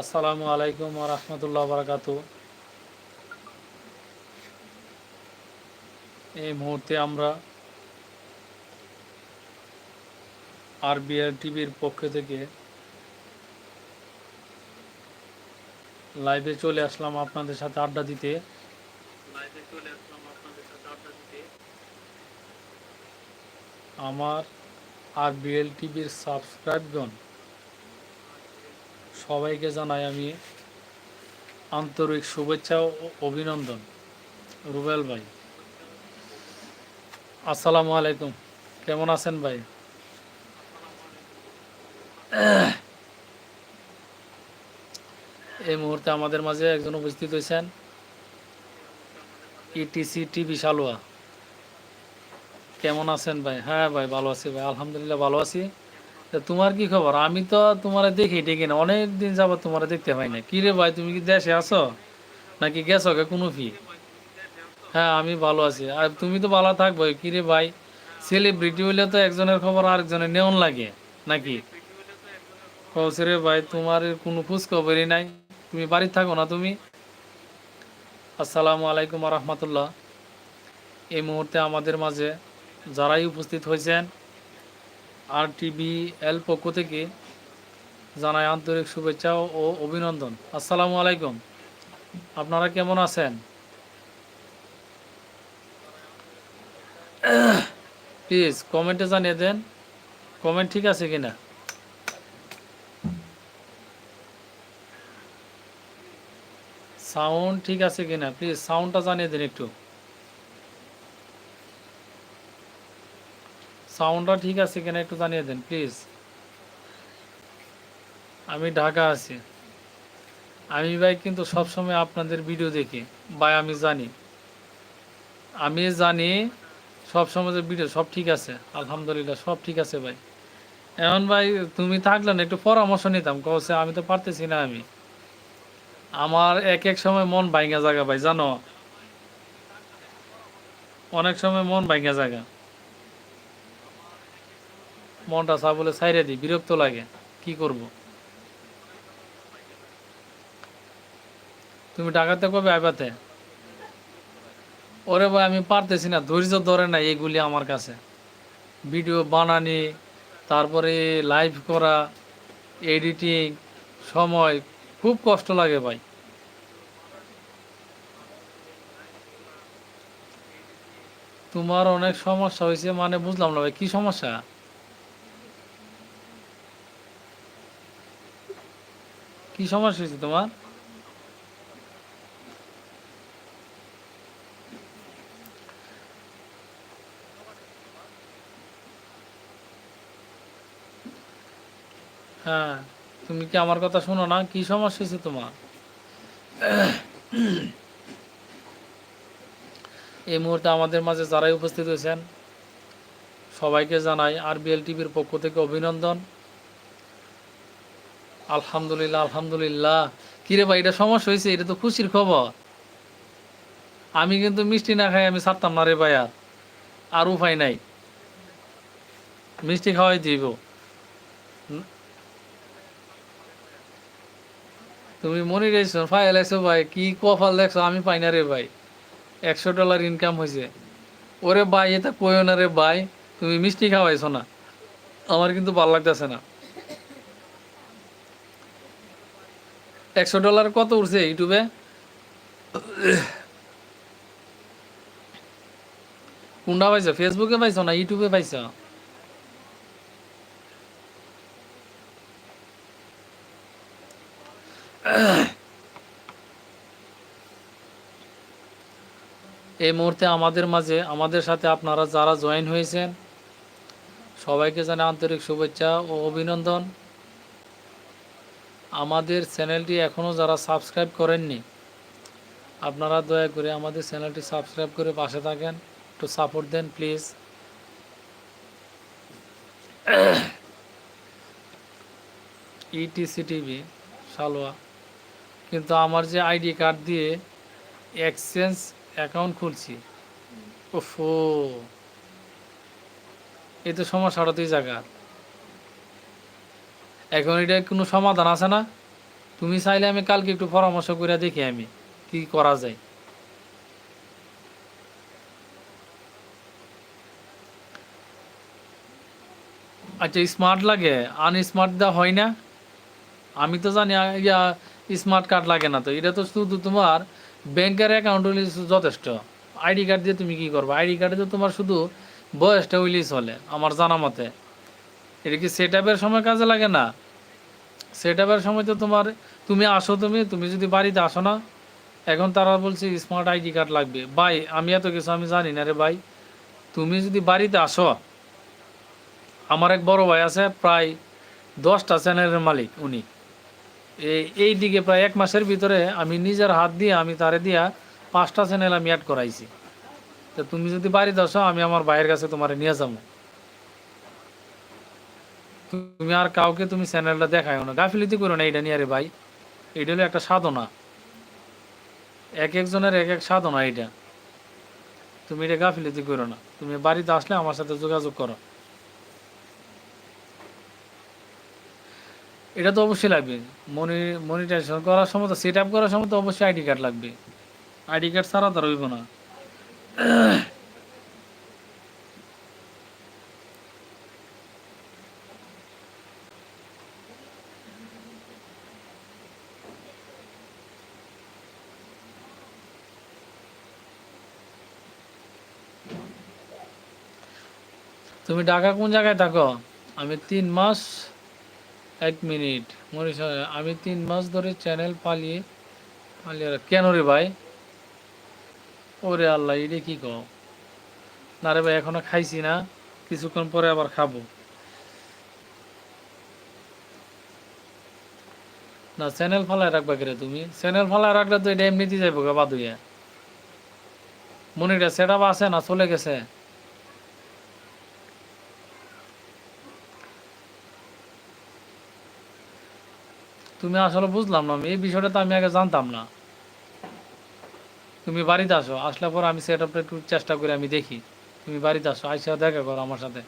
আসসালামু আলাইকুম রহমতুল্লাহ বারাকাতু এই মুহূর্তে আমরা আরবিআর টিভির পক্ষ থেকে লাইভে চলে আসলাম আপনাদের সাথে আড্ডা দিতে। আমার আরবিএল টিভির সাবস্ক্রাইবগণ সবাইকে জানাই আমি আন্তরিক শুভেচ্ছা ও অভিনন্দন। রুবেল ভাই, আসসালামু আলাইকুম। কেমন আছেন ভাই? এই মুহূর্তে আমাদের মাঝে একজন উপস্থিত হয়েছেন ইটিসি টিভি সালোয়া কেমন আছেন ভাই? হ্যাঁ ভাই, ভালো আছি ভাই, আলহামদুলিল্লাহ ভালো আছি। তোমার কি খবর? আমি তো তোমার দেখি দেখি না। অনেক দিন যাবত তোমার দেখতে পাই না কি রে ভাই, তুমি কি দেশে আছো? নাকি গেছো কে কোনো ফি? হ্যাঁ আমি ভালো আছি। আর তুমি তো ভালো থাকব কি রে ভাই সেলিব্রিটি হইলে তো একজনের খবর আরেকজনের নেওন লাগে, নাকি? কৌছে রে ভাই, তোমার কোনো খোঁজ খবরই নাই। তুমি বাড়িতে থাকো না তুমি? আসসালামু আলাইকুম রহমতুল্লাহ। এই মুহূর্তে আমাদের মাঝে যারাই উপস্থিত হয়েছেন আর টিভি এল পক্ষ থেকে জানাই আন্তরিক শুভেচ্ছা ও অভিনন্দন। আসসালামু আলাইকুম। আপনারা কেমন আছেন? প্লিজ কমেন্টে জানিয়ে দেন। কমেন্ট ঠিক আছে কিনা? সাউন্ড ঠিক আছে কিনা? প্লিজ সাউন্ডটা জানিয়ে দিন একটু। সাউন্ডটা ঠিক আছে কিনা একটু জানিয়ে দেন প্লিজ আমি ঢাকা আছি। আমি ভাই কিন্তু সবসময় আপনাদের ভিডিও দেখি। ভাই, আমি জানি। আমি জানি সব সময় ভিডিও সব ঠিক আছে। আলহামদুলিল্লাহ, সব ঠিক আছে ভাই। এমন ভাই, তুমি থাকলে না, একটু পরামর্শ নিতাম। কছে আমি তো পারতেছি না আমি। আমার এক এক সময় মন ভাঙ্গা জায়গা ভাই, জানো? অনেক সময় মন ভাঙ্গা জায়গা। মনটা চা বলে সাইরে দিই, বিরক্ত লাগে। কি করব? তুমি ডাকাতে কবে আইবাতে? ওরে ভাই, আমি পারতেছি না, ধৈর্য ধরে না এগুলি আমার কাছে। ভিডিও বানানি, তারপরে লাইভ করা এডিটিং সময়, খুব কষ্ট লাগে ভাই। তোমার অনেক সমস্যা হয়েছে মানে বুঝলাম না ভাই, কি সমস্যা? কি সমস্যা হয়েছে তোমার? হ্যাঁ তুমি কি আমার কথা শোনো না? কি সমস্যা হয়েছে তোমার? এই মুহূর্তে আমাদের মাঝে যারাই উপস্থিত হয়েছেন, সবাইকে জানাই আর বিএল টিভির পক্ষ থেকে অভিনন্দন। আলহামদুলিল্লাহ আলহামদুলিল্লাহ। কিরে ভাই, এটা সমস্যা হয়েছে, এটা তো খুশির খবর। আমি কিন্তু মিষ্টি না খাই, আমি ছাড়তাম না রে ভাই আর আর উপায় নাই। মিষ্টি খাওয়াই দিব। তুমি মনে গেছো, ফাইল আইসো ভাই, কি কফাল দেখছ, আমি পাই না রে ভাই। একশো ডলার ইনকাম হয়েছে। ওরে ভাই, এটা কইও না রে ভাই, তুমি মিষ্টি খাওয়াইছো না। আমার কিন্তু ভালো লাগতেছে না। একশো ডলার কত উঠছে ইউটিউবে? কোনটা পাইছো? ফেসবুকে পাইছো না ইউটিউবে পাইছো? এই মুহূর্তে আমাদের মাঝে, আমাদের সাথে আপনারা যারা জয়েন হয়েছেন, সবাইকে জানে আন্তরিক শুভেচ্ছা ও অভিনন্দন। আমাদের চ্যানেলটি এখনও যারা সাবস্ক্রাইব করেননি, আপনারা দয়া করে আমাদের চ্যানেলটি সাবস্ক্রাইব করে পাশে থাকেন। একটু সাপোর্ট দেন প্লিজ ইটিসি টিভি সালোয়া। কিন্তু আমার যে আইডি কার্ড দিয়ে এক্সচেঞ্জ অ্যাকাউন্ট খুলছি, ওফো। এ তো সমস্যাটা তুই জায়গা। এখন এটা কোনো সমাধান আছে না? তুমি চাইলে আমি কালকে একটু পরামর্শ করে দেখি আমি, কি করা যায়। আচ্ছা স্মার্ট লাগে আনস্মার্ট দেওয়া হয় না? আমি তো জানি ইয়া স্মার্ট কার্ড লাগে না তো। এটা তো শুধু তোমার ব্যাংকের অ্যাকাউন্ট হইলে যথেষ্ট। আইডি কার্ড দিয়ে তুমি কি করবে? আইডি কার্ডে তো তোমার শুধু বয়সটা হইলেই চলে, আমার জানা মতে। এটা কি সেট আপের সময় কাজে লাগে না? সেট আপের সময় তো তোমার, তুমি আসো তুমি তুমি যদি বাড়িতে আসো না, এখন তারা বলছে স্মার্ট আইডি কার্ড লাগবে। ভাই, আমি এত কিছু আমি জানি না রে ভাই। তুমি যদি বাড়িতে আসো, আমার এক বড় ভাই আছে, প্রায় দশটা চ্যানেলের মালিক উনি। এই দিকে প্রায় এক মাসের ভিতরে আমি নিজের হাত দিয়ে, আমি তারে দিয়া পাঁচটা চ্যানেল আমি অ্যাড করাইছি। তো তুমি যদি বাড়িতে আসো, আমি আমার ভাইয়ের কাছে তোমার নিয়ে যাব। তুমি আর কাউকে তুমি চ্যানেলটা দেখায় না। গাফিলিতি করো না এটা নিয়ে, আরে ভাই। এটা হলো একটা সাধনা। এক একজনের এক এক সাধনা এটা তুমি এটা গাফিলিতি করো না। তুমি বাড়িতে আসলে আমার সাথে যোগাযোগ করো। এটা তো অবশ্যই লাগবে। মনি মনিটাইজেশন করার সময় তো সেট আপ করার সময় তো অবশ্যই আইডি কার্ড লাগবে। আইডি কার্ড ছাড়া তো রইব না। তুমি ঢাকা কোন জায়গায় থাকো? আমি তিন মাস, এক মিনিট। মরিস আমি তিন মাস ধরে চ্যানেল পালিয়ে পালিয়ে কেন রে ভাই? ওরে আল্লাহ এটা কি কও? না রে ভাই, এখনও খাইছি না, কিছুক্ষণ পরে আবার খাব। না চ্যানেল ফালায় রাখবা কেরে তুমি? চ্যানেল ফালায় রাখলে তো এটা এমনিতেই যাইব গা বাদ হইয়া মনিটা সেট আছে না, চলে গেছে? তুমি আসলে বুঝলাম না এই বিষয়টা তো আমি আগে জানতাম না। তুমি বাড়িতে আসো আসলে পর আমি সেট আপটা একটু চেষ্টা করে আমি দেখি। তুমি বাড়িতে আসো, আইসা দেখা করো আমার সাথে।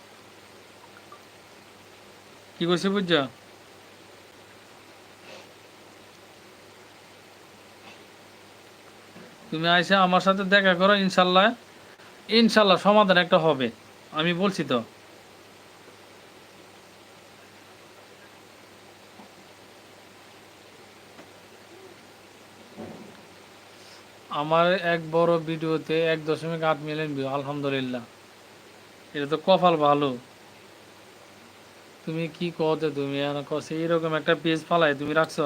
কি করছি বুঝছ তুমি আইসা আমার সাথে দেখা করো, ইনশাল্লাহ। ইনশাল্লাহ সমাধান একটা হবে, আমি বলছি তো। আমার এক বড় ভিডিওতে এক দশমিক আট মিলিয়ন ভিউ আলহামদুলিল্লাহ। এটা তো কপাল ভালো। তুমি কি কতে তুমি? কছে এরকম একটা পেজ ফালাই তুমি রাখছ?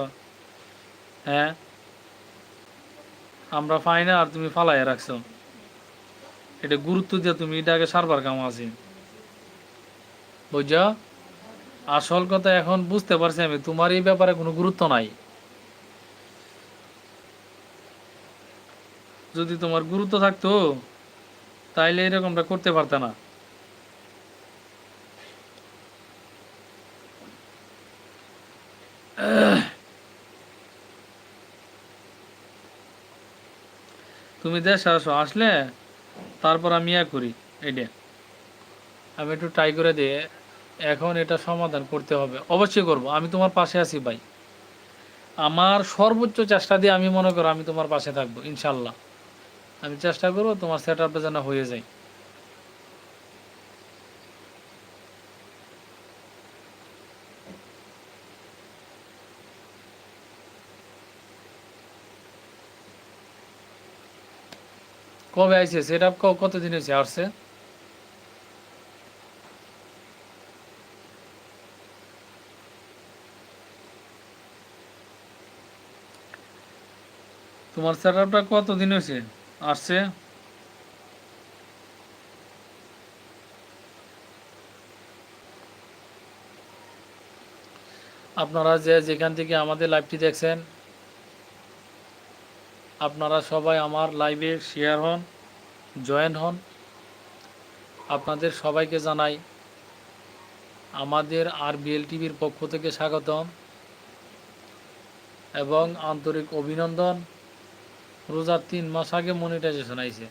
হ্যাঁ? আমরা পাই না আর তুমি ফালাই রাখছো। এটা গুরুত্ব দিয়ে তুমি এটাকে সারবার কাম আছে বুঝছ? আসল কথা এখন বুঝতে পারছি আমি, তোমার এই ব্যাপারে কোনো গুরুত্ব নাই। যদি তোমার গুরুত্ব থাকতো, তাইলে এরকমটা করতে পারতে না। তুমি দেশে আসো, আসলে তারপর আমি ইয়া করি এইটা আমি একটু ট্রাই করে দিয়ে এখন এটা সমাধান করতে হবে। অবশ্যই করব, আমি তোমার পাশে আছি ভাই। আমার সর্বোচ্চ চেষ্টা দিয়ে আমি মনে করো আমি তোমার পাশে থাকব, ইনশাল্লাহ। আমি চেষ্টা করব তোমার সেট আপটা যেন হয়ে যায়। কবে আইছে? সেট আপ কতদিন হয়েছে? আসছে? তোমার সেট আপটা কতদিন হয়েছে? আসছে। আপনারা যে যেখান থেকে আমাদের লাইভটি দেখছেন, আপনারা সবাই আমার লাইভে শেয়ার হন জয়েন হন। আপনাদের সবাইকে জানাই আমাদের আর বিএল টিভির পক্ষ থেকে স্বাগতম এবং আন্তরিক অভিনন্দন। রোজার তিন মাস আগে মনিটাইজেশন আইছে।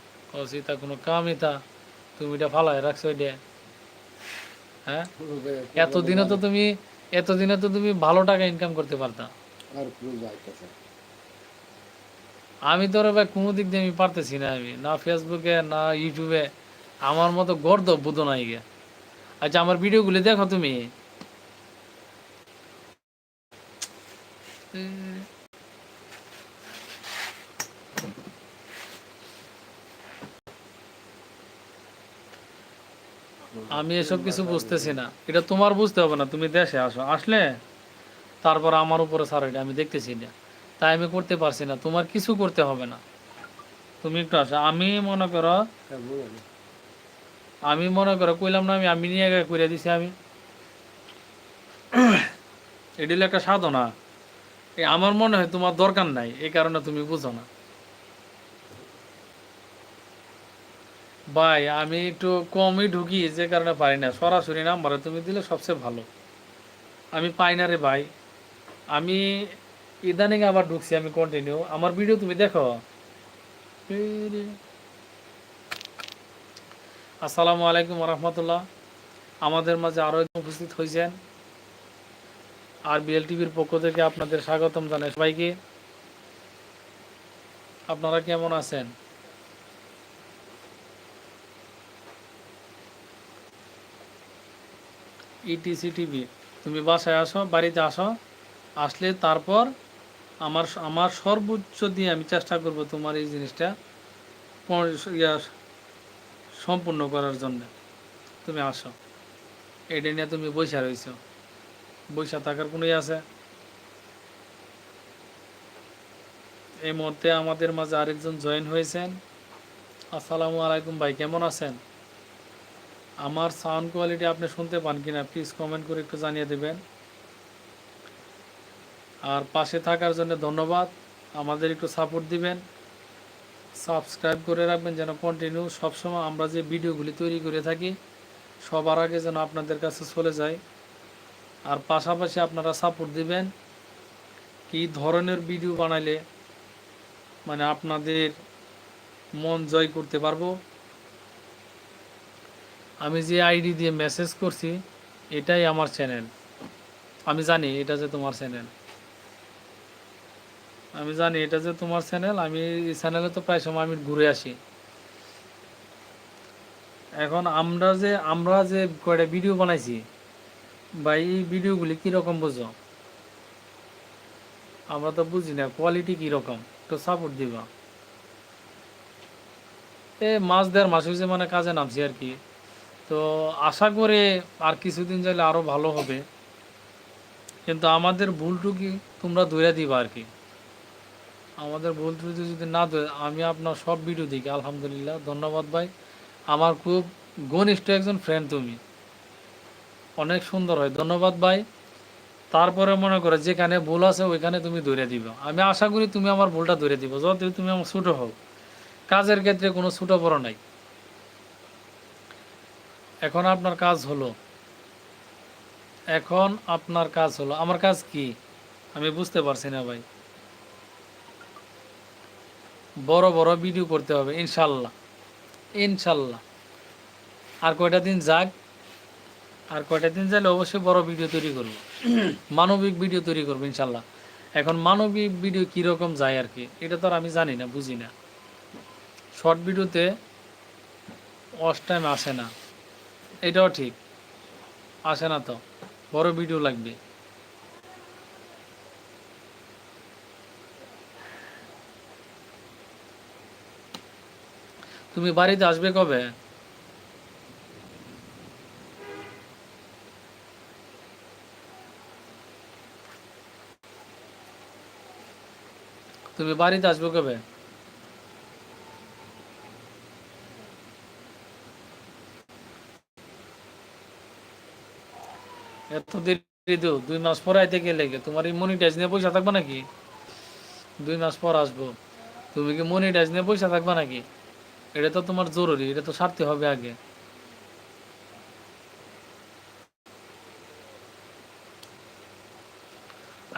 তা কোনো কামই তা তুমি এটা ফালায় রাখছো এটা। হ্যাঁ? এতদিনে তো তুমি এতদিনে তো তুমি ভালো টাকা ইনকাম করতে পারতা। আমি তো ভাই কোনো দিক দিয়ে আমি পারতেছি না আমি। না ফেসবুকে না ইউটিউবে আমার মতো গর্দ বুধ নাই গে। আচ্ছা আমার ভিডিওগুলি দেখো তুমি। আমি এসব কিছু বুঝতেছি না। এটা তোমার বুঝতে হবে না, তুমি দেশে আসো। আসলে তারপর আমার উপরে সার এটা, আমি দেখতেছি না তাই আমি করতে পারছি না, তোমার কিছু করতে হবে না। তুমি একটু আসো। আমি মনে করো, আমি মনে করো, কইলাম না আমি আমি নিয়ে করে দিছি আমি। এটি একটা সাধনা। আমার মনে হয় তোমার দরকার নাই, এই কারণে তুমি বুঝো না। ভাই, আমি একটু কমই ঢুকি যে কারণে পারি না। সরাসরি নাম্বারে তুমি দিলে সবচেয়ে ভালো। আমি পাই না রে ভাই। আমি ইদানিং আবার ঢুকছি, আমি কন্টিনিউ আমার ভিডিও তুমি দেখো। আসসালামু আলাইকুম রহমতুল্লাহ আমাদের মাঝে আরও উপস্থিত হয়েছেন আর বিএল টিভির পক্ষ থেকে আপনাদের স্বাগতম জানাই সবাইকে। আপনারা কেমন আছেন? ইটিসি টিভি তুমি বাসায় আসো, বাড়িতে আসো, আসলে তারপর আমার আমার সর্বোচ্চ দিয়ে আমি চেষ্টা করব তোমার এই জিনিসটা সম্পূর্ণ করার জন্য। তুমি আসো। এটা নিয়ে তুমি বৈশা রয়েছো। বৈশা থাকার কোনোই আছে? এই মুহূর্তে আমাদের মাঝে আরেকজন জয়েন হয়েছেন। আসসালামু আলাইকুম ভাই, কেমন আছেন? আমার সাউন্ড কোয়ালিটি আপনি শুনতে পান কিনা প্লিজ কমেন্ট করে একটু জানিয়ে দেবেন। আর পাশে থাকার জন্য ধন্যবাদ। আমাদের একটু সাপোর্ট দিবেন। সাবস্ক্রাইব করে রাখবেন যেন কন্টিনিউ সবসময় আমরা যে ভিডিওগুলি তৈরি করে থাকি, সবার আগে যেন আপনাদের কাছে চলে যায়। আর পাশাপাশি আপনারা সাপোর্ট দিবেন। কী ধরনের ভিডিও বানাইলে মানে আপনাদের মন জয় করতে পারব? আমি যে আইডি দিয়ে মেসেজ করছি, এটাই আমার চ্যানেল আমি জানি এটা যে তোমার চ্যানেল আমি জানি এটা যে তোমার চ্যানেল আমি এই চ্যানেলে তো প্রায় সময় আমি ঘুরে আসি। এখন আমরা যে আমরা যে কয়টা ভিডিও বানাইছি বা এই ভিডিওগুলি কীরকম বুঝো আমরা তো বুঝি না কোয়ালিটি কীরকম? একটু সাপোর্ট দিবা। এ মাছ দেড় মাস হয়েছে মানে কাজে নামছি আর কি। তো আশা করে আর কিছুদিন যাইলে আরও ভালো হবে। কিন্তু আমাদের ভুলটুকি তোমরা ধরে দিবা আর কি। আমাদের ভুল ত্রুটি যদি না ধরে, আমি আপনার সব ভিডিও দেখি, আলহামদুলিল্লাহ। ধন্যবাদ ভাই। আমার খুব ঘনিষ্ঠ একজন ফ্রেন্ড তুমি। অনেক সুন্দর হয়। ধন্যবাদ ভাই। তারপরে মনে করো, যেখানে ভুল আছে ওইখানে তুমি ধরে দিবা। আমি আশা করি তুমি আমার ভুলটা ধরে দিব। যদি তুমি আমার ছোটো হোক। কাজের ক্ষেত্রে কোনো ছোটো বড় নাই। এখন আপনার কাজ হলো। এখন আপনার কাজ হলো। আমার কাজ কি? আমি বুঝতে পারছি না ভাই। বড় বড় ভিডিও করতে হবে, ইনশাল্লাহ। ইনশাল্লাহ। আর কয়টা দিন যাক? আর কয়টা দিন যাইলে অবশ্যই বড় ভিডিও তৈরি করব। মানবিক ভিডিও তৈরি করব, ইনশাল্লাহ। এখন মানবিক ভিডিও কীরকম যায় আর কি, এটা তো আর আমি জানি না, বুঝি না। শর্ট ভিডিওতে অস টাইম আসে না। এটাও ঠিক। আসে না তো। বড় ভিডিও লাগবে। তুমি বাড়িতে আসবে কবে? তুমি বাড়িতে আসবে কবে? এত দেরি তো, দুই মাস পরে আইতে গেলে? তোমার এই মনিটাইজ নিয়ে পয়সা থাকবে নাকি? দুই মাস পর আসব। তুমি কি মনিটাইজ নিয়ে পয়সা থাকবে নাকি? এটা তো তোমার জরুরি, এটা তো সারতে হবে আগে।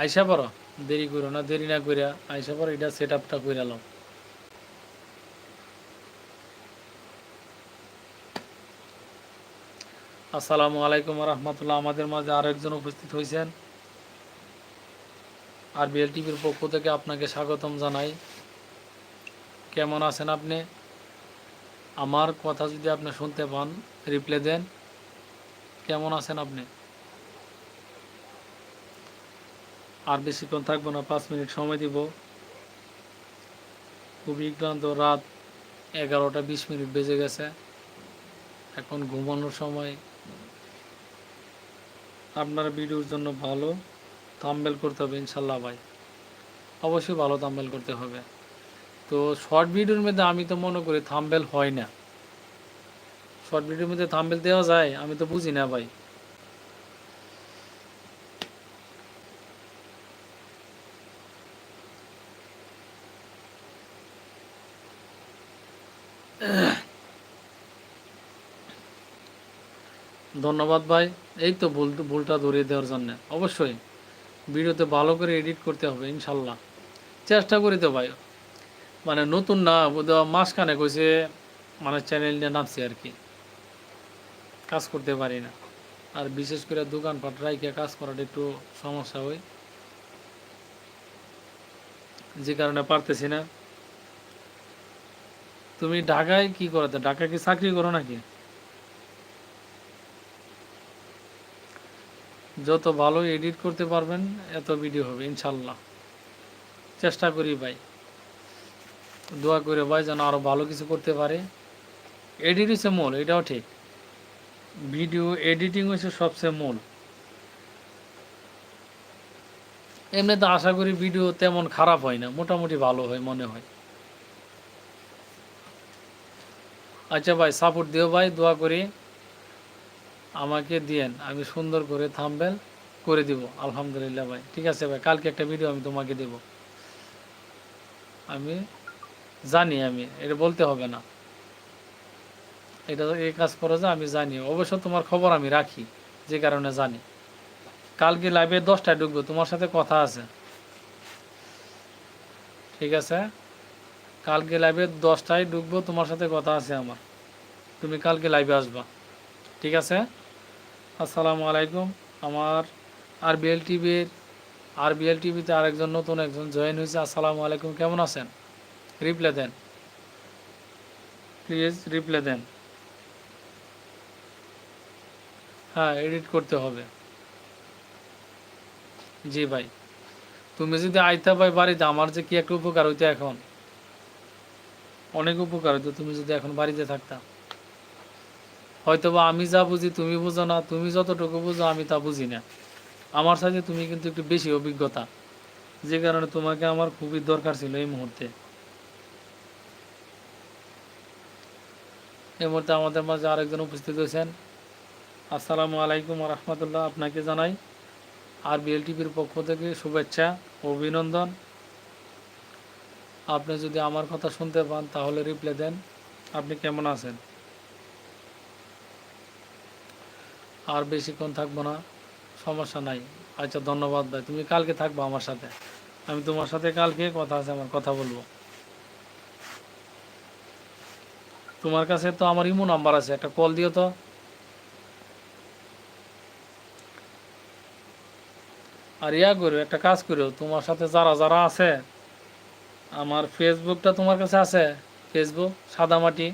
আইসা পড়ো, দেরি করো না, দেরি না কইরা আইসা পড়ো, এটা সেট আপটা করে আসসালামু আলাইকুম রহমতুল্লাহ আমাদের মাঝে আরও একজন উপস্থিত হয়েছেন। আর বিএল টিভির পক্ষ থেকে আপনাকে স্বাগতম জানাই। কেমন আছেন আপনি? আমার কথা যদি আপনি শুনতে পান রিপ্লাই দেন। কেমন আছেন আপনি? আর বেশিক্ষণ থাকব না, পাঁচ মিনিট সময় দিব। খুবই ক্লান্ত রাত। এগারোটা বিশ মিনিট বেজে গেছে। এখন ঘুমানোর সময় আপনার ভিডিওর জন্য ভালো থাম্বেল করতে হবে ইনশাল্লাহ ভাই। অবশ্যই ভালো থাম্বেল করতে হবে। তো শর্ট ভিডিওর মধ্যে আমি তো মনে করি থাম্বেল হয় না। শর্ট ভিডিওর মধ্যে থাম্বেল দেওয়া যায়, আমি তো বুঝি না ভাই। ধন্যবাদ ভাই। এই তো ভুল, ভুলটা ধরিয়ে দেওয়ার জন্য। অবশ্যই ভিডিওতে ভালো করে এডিট করতে হবে, ইনশাল্লাহ। চেষ্টা করি তো ভাই। মানে নতুন না মাসখানে কইছে মানে চ্যানেল নিয়ে নামছি আর কি। কাজ করতে পারি না। আর বিশেষ করে দোকানপাট রাইকে কাজ করাটা একটু সমস্যা হয়। যে কারণে পারতেছি না। তুমি ঢাকায় কি করতে ঢাকায় কি চাকরি করো নাকি? যত ভালো এডিট করতে পারবেন, এত ভিডিও হবে, ইনশাল্লাহ। চেষ্টা করি ভাই। দোয়া করে ভাই যেন আরও ভালো কিছু করতে পারে। এডিট হচ্ছে মূল, এটাও ঠিক। ভিডিও এডিটিং হচ্ছে সবচেয়ে মূল। এমনিতে আশা করি ভিডিও তেমন খারাপ হয় না, মোটামুটি ভালো হয় মনে হয়। আচ্ছা ভাই সাপোর্ট দিও ভাই, দোয়া করি। আমাকে দিয়েন, আমি সুন্দর করে থামবেল করে দিব। আলহামদুলিল্লাহ ভাই, ঠিক আছে ভাই, কালকে একটা ভিডিও আমি তোমাকে দেব। আমি জানি আমি, এটা বলতে হবে না। এটা এই কাজ করে যে আমি জানি। অবশ্য তোমার খবর আমি রাখি, যে কারণে জানি। কালকে লাইভে দশটায় ঢুকবো, তোমার সাথে কথা আছে। ঠিক আছে? কালকে লাইভে দশটায় ঢুকবো, তোমার সাথে কথা আছে আমার। তুমি কালকে লাইভে আসবা। ঠিক আছে? আসসালামু আলাইকুম। আমার আর বিএল টিভির আর বিএল টিভিতে আরেকজন নতুন একজন জয়েন হয়েছে। আসসালামু আলাইকুম, কেমন আছেন? রিপ্লাই দেন। প্লিজ রিপ্লাই দেন। হ্যাঁ এডিট করতে হবে। জি ভাই। তুমি যদি আইতা ভাই বাড়িতে, আমার যে কি একটা উপকার হইতো এখন? অনেক উপকার হইতো তুমি যদি এখন বাড়িতে থাকতা। হয়তো বা আমি যা বুঝি তুমি বুঝো না, তুমি যতটুকু বুঝো আমি তা বুঝি না। আমার সাথে তুমি কিন্তু একটু বেশি অভিজ্ঞতা, যে কারণে তোমাকে আমার খুবই দরকার ছিল এই মুহূর্তে। এই মুহূর্তে আমাদের মাঝে আরেকজন উপস্থিত হয়েছেন। আসসালামু আলাইকুম রহমতুল্লাহ, আপনাকে জানাই আর বিএল টিভির পক্ষ থেকে শুভেচ্ছা অভিনন্দন। আপনি যদি আমার কথা শুনতে পান তাহলে রিপ্লাই দেন। আপনি কেমন আছেন? আর বেশিক্ষণ থাকব না, সমস্যা নাই। আচ্ছা ধন্যবাদ ভাই, তুমি কালকে থাকব আমার সাথে। আমি তোমার সাথে কালকে কথা আছে, আমার কথা বলব। তোমার কাছে তো আমার ইমো নাম্বার আছে, একটা কল দিও তো। আর ইয়া করো একটা কাজ করো তোমার সাথে যারা যারা আছে, আমার ফেসবুকটা তোমার কাছে আছে ফেসবুক সাদামাটি।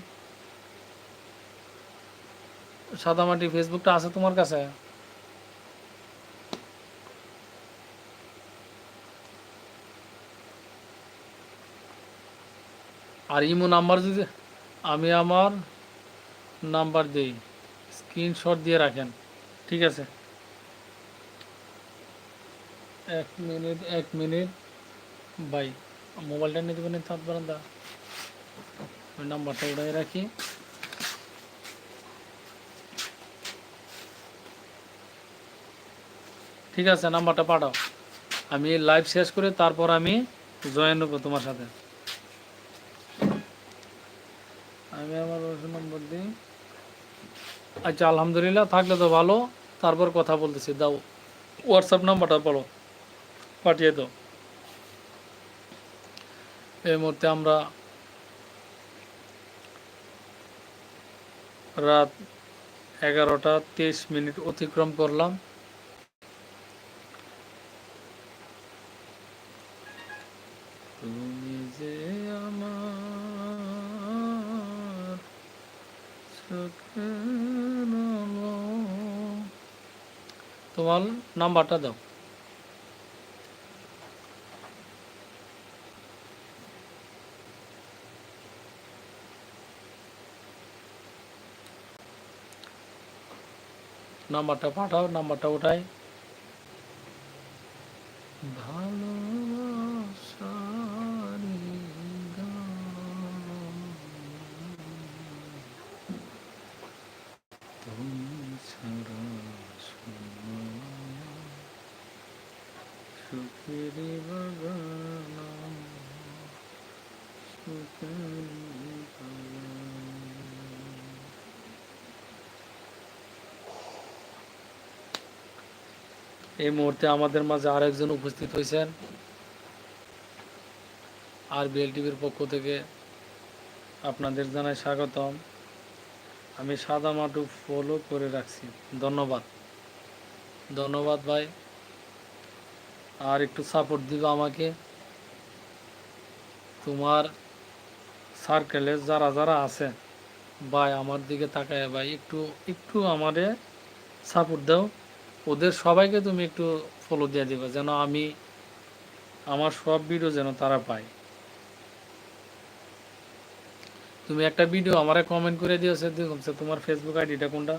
সাদামাটি ফেসবুকটা আছে তোমার কাছে? আর ইমো নাম্বার যদি আমি আমার নাম্বার দিই, স্ক্রিনশট দিয়ে রাখেন, ঠিক আছে? এক মিনিট এক মিনিট। বাই মোবাইলটা নিয়ে দেবেন থাক বারান্দা। ওই নাম্বারটা উড়াই রাখি। ঠিক আছে, নাম্বারটা পাঠাও। আমি লাইভ শেষ করে তারপর আমি জয়েন হব তোমার সাথে। আমি আমার নম্বর দিই। আচ্ছা আলহামদুলিল্লাহ, থাকলে তো ভালো। তারপর কথা বলতেছি, দাও। হোয়াটসঅ্যাপ নাম্বারটা বলো, পাঠিয়ে দাও। এই মুহূর্তে আমরা রাত এগারোটা তেইশ মিনিট অতিক্রম করলাম। তুমি যে আমার। তোমার নাম্বারটা দাও নাম্বারটা পাঠাও নাম্বারটা ওঠাই এই মুহূর্তে আমাদের মাঝে আরেকজন উপস্থিত হয়েছেন। আর বিএল টিভির পক্ষ থেকে আপনাদের জানাই স্বাগতম। আমি সাদা মাটু ফলো করে রাখছি। ধন্যবাদ। ধন্যবাদ ভাই। আর একটু সাপোর্ট দিবে আমাকে। তোমার সার্কেলে যারা যারা আছে, ভাই আমার দিকে তাকায়, ভাই একটু একটু আমারে সাপোর্ট দাও। ওদের সবাইকে তুমি একটু ফলো দিয়ে দিবে, যেন আমি আমার সব ভিডিও যেন তারা পায়। তুমি একটা ভিডিও আমারে কমেন্ট করে দিয়েছে দেখুন তোমার ফেসবুক আইডিটা কোনটা?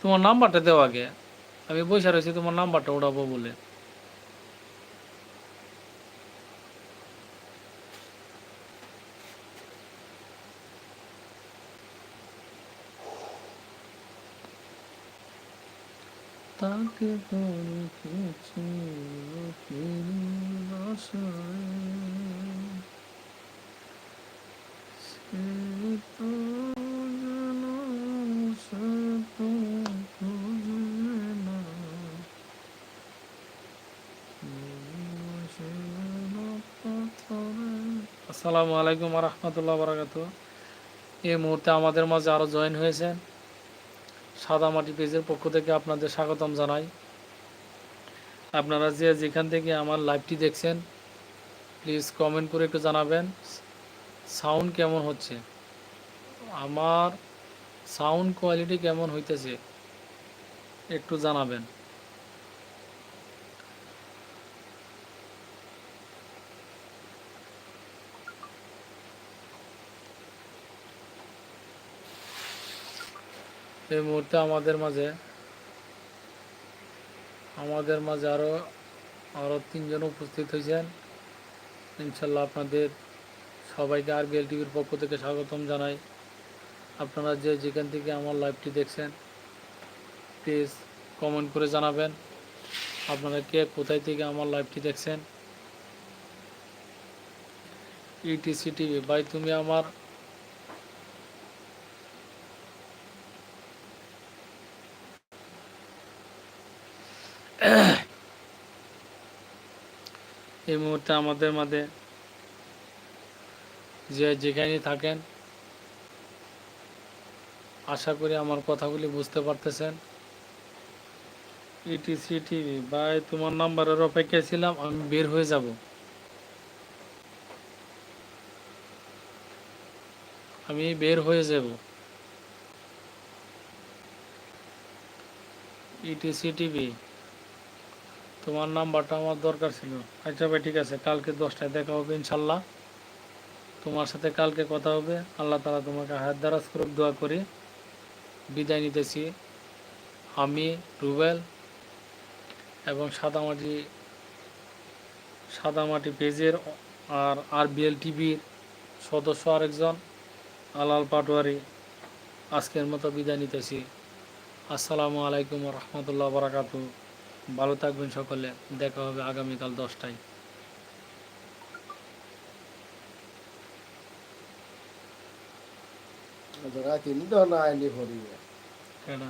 তোমার নাম্বারটা দেওয়া আগে। আমি বসে রয়েছি তোমার নাম্বারটা উঠাবো বলে। তাকে পরিখেছি বাসায় সে তো যেন সে তো খুঁজে না আসসালামু আলাইকুম রহমতুল্লাহ বারাকাত এই মুহূর্তে আমাদের মাঝে আরও জয়েন হয়েছেন। সাদামাটি পেজের পক্ষ থেকে আপনাদের স্বাগতম জানাই। আপনারা যে যেখান থেকে আমার লাইভটি দেখছেন প্লিজ কমেন্ট করে একটু জানাবেন সাউন্ড কেমন হচ্ছে? আমার সাউন্ড কোয়ালিটি কেমন হইতেছে, একটু জানাবেন। এই মুহূর্তে আমাদের মাঝে আমাদের মাঝে আরও আরও তিনজন উপস্থিত হয়েছেন। ইনশাল্লাহ আপনাদের সবাইকে আর বিএল টিভির পক্ষ থেকে স্বাগতম জানাই। আপনারা যে যেখান থেকে আমার লাইভটি দেখছেন প্লিজ কমেন্ট করে জানাবেন, আপনারা কে কোথায় থেকে আমার লাইভটি দেখছেন। ইটিসি টিভি ভাই, তুমি আমার এই মুহূর্তে আমাদের মাঝে যে যেখানে থাকেন, আশা করি আমার কথাগুলি বুঝতে পারতেছেন। ইটিসি টিভি ভাই, তোমার নাম্বারের অপেক্ষায় ছিলাম, আমি বের হয়ে যাব। আমি বের হয়ে যাব। ইটিসি টিভি তোমার নাম্বারটা আমার দরকার ছিল। আচ্ছা ভাই, ঠিক আছে, কালকে দশটায় দেখা হবে ইনশাল্লাহ। তোমার সাথে কালকে কথা হবে। আল্লাহ তালা তোমাকে হায়াত দারাজ করুক, দোয়া করি। বিদায় নিতেছি আমি, রুবেল এবং সাদামাটি সাদামাটি পেজের আর আর বিএল টিভির সদস্য আরেকজন, আলাল পাটোয়ারি। আজকের মতো বিদায় নিতেছি। আসসালামু আলাইকুম রহমতুল্লাহ বারাকাতু ভালো থাকবেন সকলে। দেখা হবে আগামীকাল দশটায়। রাতে না কেনা?